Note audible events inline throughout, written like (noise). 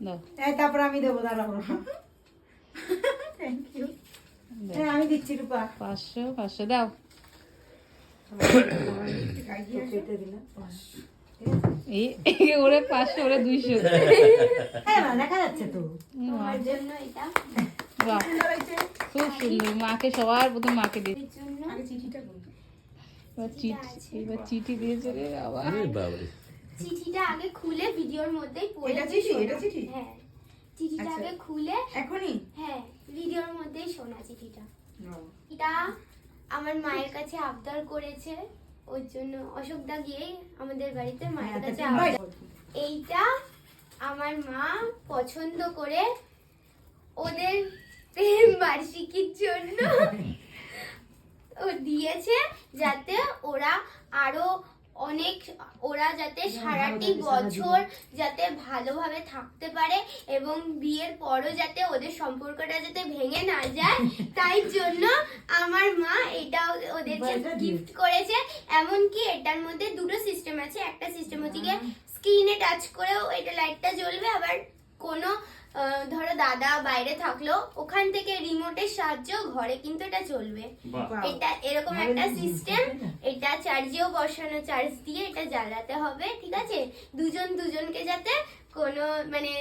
দাও। এই তারপর আমি দেবো দাঁড়াবো থ্যাংক ইউ দাও। আমি দিচ্ছি রূপা। পাঁচশো পাঁচশো দাও। ওরে পাঁচশো ওরে দুইশো। মা, দেখা যাচ্ছে তো। তোমার জন্য এটা। বাহ। খুব সুন্দর। মাকে সবার প্রথম মাকে দিয়ে। এবার চিঠি এবার চিঠি দিয়েছে রে বাবারে চিঠিটা আগে খুলে ভিডিওর মধ্যেই পড়ে এটা চিঠি? এটা চিঠি? হ্যাঁ চিঠিটা আচ্ছা। আগে খুলে এখনই হ্যাঁ ভিডিওর মধ্যেই শোনা চিঠিটা এটা আমার মায়ের কাছে আবদার করেছে ওর জন্য অশোকদা গিয়েই আমাদের বাড়িতে মায়ের হ্যাঁ, কাছে তা আবদার এইটা আমার মা পছন্দ করে ওদের প্রেম বার্ষিকীর জন্য (laughs) ও দিয়েছে যাতে ওরা আরও অনেক ওরা যাতে সারাটি বছর যাতে ভালোভাবে থাকতে পারে এবং বিয়ের পরও যাতে ওদের সম্পর্কটা যাতে ভেঙে না যায় (laughs) তাই জন্য আমার মা এটা দিয়ে- গিফট করেছে। এমনকি এটার মধ্যে দুটো সিস্টেম আছে। একটা সিস্টেম হচ্ছে গিয়ে স্ক্রিনে টাচ করেও এটা লাইটটা জ্বলবে আবার কোনো ধরো দাদা বাইরে থাকল ওখান থেকে রিমোটের সাহায্য ঘরে কিন্তু এটা চলবে। এটা এরকম একটা সিস্টেম এটা চার্জেও বসানো চার্জ দিয়ে এটা জ্বালাতে হবে ঠিক আছে? দুজন দুজনকে যাতে কোনো মানে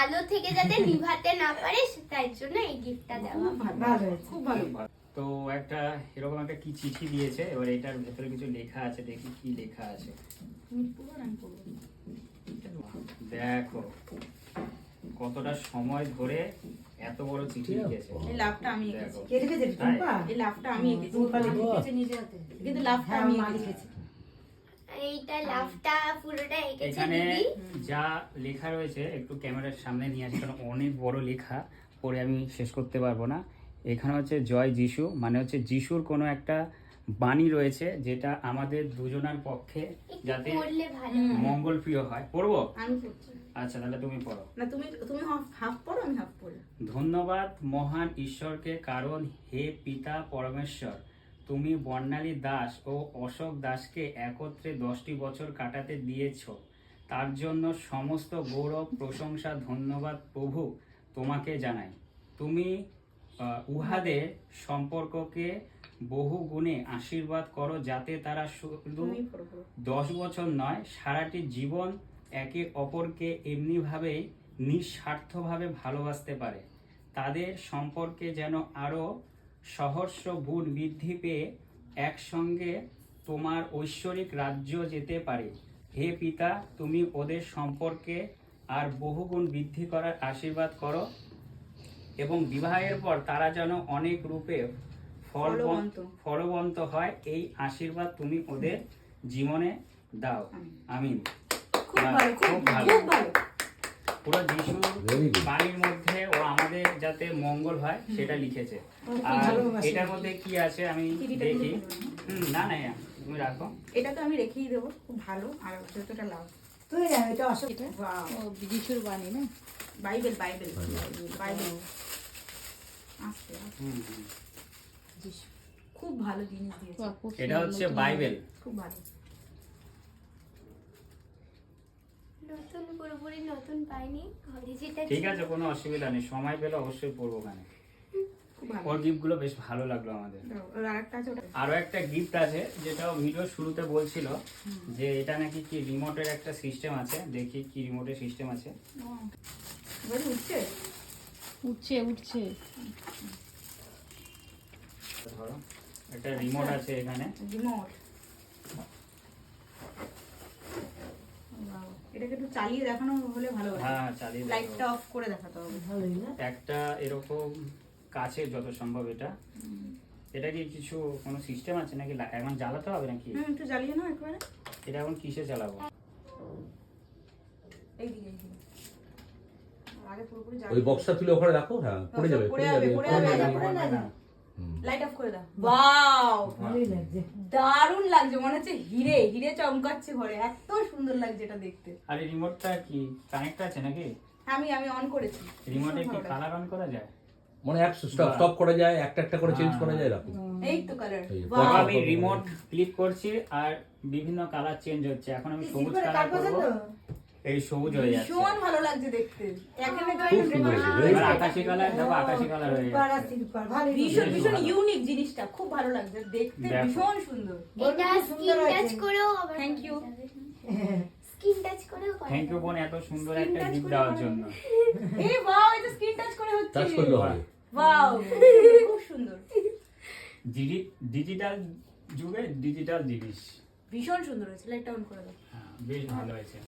আলো থেকে যাতে (laughs) নিভাতে না পারে তাই জন্য এই গিফটটা দেওয়া খুব ভালো তো একটা এরকম একটা কি চিঠি দিয়েছে? এবার এটার ভেতরে কিছু লেখা আছে দেখি কি লেখা আছে। দেখো কতটা সময় ধরে এত বড় চিঠি লিখেছে। এই লাভটা আমি এঁকেছি। কে লিখেছে? রূপা এই লাভটা আমি এঁকেছি। রূপা লিখেছে। নিজে হাতে। কিন্তু লাভটা হ্যাঁ আমি এঁকেছি। লিখেছে। এইটা লাভটা পুরোটা এঁকেছে এখানে যা লেখা রয়েছে একটু ক্যামেরার সামনে নিয়ে আসি কারণ অনেক বড় লেখা পড়ে আমি শেষ করতে পারব না। এখানে হচ্ছে জয় যিশু মানে হচ্ছে যিশুর কোনো একটা বাণী রয়েছে যেটা আমাদের দুজনার পক্ষে যাতে হয় মঙ্গল প্রিয় হয়। পড়ব? আচ্ছা তাহলে তুমি পড়ো। না তুমি তুমি হাফ পড়ো আমি হাফ পড়ি। ধন্যবাদ মহান ঈশ্বরকে কারণ হে পিতা পরমেশ্বর তুমি বর্ণালী দাস ও অশোক দাসকে একত্রে দশটি বছর কাটাতে দিয়েছ। তার জন্য সমস্ত গৌরব প্রশংসা ধন্যবাদ প্রভু তোমাকে জানাই। তুমি উহাদের সম্পর্ককে বহু গুণে আশীর্বাদ করো যাতে তারা শুধু দশ বছর নয় সারাটি জীবন একে অপরকে এমনিভাবেই নিঃস্বার্থভাবে ভালোবাসতে পারে। তাদের সম্পর্কে যেন আরও সহস্র গুণ বৃদ্ধি পেয়ে একসঙ্গে তোমার ঐশ্বরিক রাজ্য যেতে পারে। হে পিতা তুমি ওদের সম্পর্কে আর বহুগুণ বৃদ্ধি করার আশীর্বাদ করো এবং বিবাহের পর তারা যেন অনেক রূপে ফল ফলবন্ত। ফলবন্ত হয় এই আশীর্বাদ তুমি ওদের জীবনে দাও। আমিন। খুব ভালো খুব খুব ভালো। পুরো যিশু Very মধ্যে ও আমাদের যাতে মঙ্গল হয় সেটা লিখেছে। আর এটার মধ্যে কি আছে আমি দেখি। না না তুমি রাখো। এটা তো আমি রেখেই দেবো খুব ভালো আর যতটা লাভ। তুই জানো এটা অসুখ যিশুর বাণী না? Bible Bible Bible. আস্তে আস্তে। হুম, হুম। খুব ভালো জিনিস দিয়েছে। এটা হচ্ছে বাইবেল। খুব ভালো। নতুন পুরোপুরি নতুন পাইনি। ঘরে যেটা ঠিক আছে কোনো অসুবিধা নেই। সময় পেলে অবশ্যই পড়ব ওখানে। খুব ভালো। ওর গিফটগুলো বেশ ভালো লাগল আমাদের। আর একটা গিফট আছে যেটা ভিডিও শুরুতে বলছিল যে এটা নাকি কি রিমোটের একটা সিস্টেম আছে। দেখি কি রিমোটের সিস্টেম আছে। উঠছে? উঠছে উঠছে। ধরো একটা রিমোট আছে এখানে। রিমোট এটাকে একটু চালিয়ে দেখানো হলে ভালো হয়। হ্যাঁ চালিয়ে। লাইটটা অফ করে দেখাতে হবে। ভালোই না? একটা এরকম কাছে যত সম্ভব এটা। এটা কি কিছু কোনো সিস্টেম আছে নাকি? এখন জ্বালাতে হবে নাকি? হুম একটু জ্বালিয়ে নাও একবারে। এটা এখন কিসে চালাবো এইদিকে এইদিকে। আগে পুরোপুরি ওই বক্সটা তুলে ওখানে রাখো? হ্যাঁ পড়ে যাবে পড়ে যাবে, পড়ে যাবে, লাইট অফ করে দাও। ওয়াও লাগছে। দারুণ লাগছে মনে হচ্ছে হিরে হিরে চমকাচ্ছে ঘরে। এত সুন্দর লাগছে এটা দেখতে। আর এই রিমোটটা কি কানেক্ট আছে নাকি? আমি আমি অন করেছি। রিমোটে কি কালার অন করা যায়? মানে এক স্টপ স্টপ করা যায় একটা একটা করে চেঞ্জ করা যায় এরকম। এই তো কালার আমি রিমোট ক্লিক করছি আর বিভিন্ন কালার চেঞ্জ হচ্ছে। এখন আমি সবুজ কালার করব। এই সবুজ হয়ে যাচ্ছে। ভীষণ ভালো লাগছে দেখতে। এখানে. আকাশি কালার দেখো আকাশি কালার হয়ে যাচ্ছে। ভীষণ ভীষণ ইউনিক জিনিসটা খুব ভালো লাগছে। দেখতে ভীষণ সুন্দর। এটা স্কিন টাচ করেও Thank you. স্কিন টাচ করেও থ্যাংক ইউ বোন এত সুন্দর একটা গিফট দেওয়ার জন্য। এই ওয়াও এটা স্ক্রিন টাচ করে হচ্ছে। টাচ করলে ওয়াও খুব সুন্দর। ডিজিটাল যুগে ডিজিটাল জিনিস। ভীষণ সুন্দর হয়েছে। লাইটটা অন করে দাও। হ্যাঁ বেশ ভালো হয়েছে।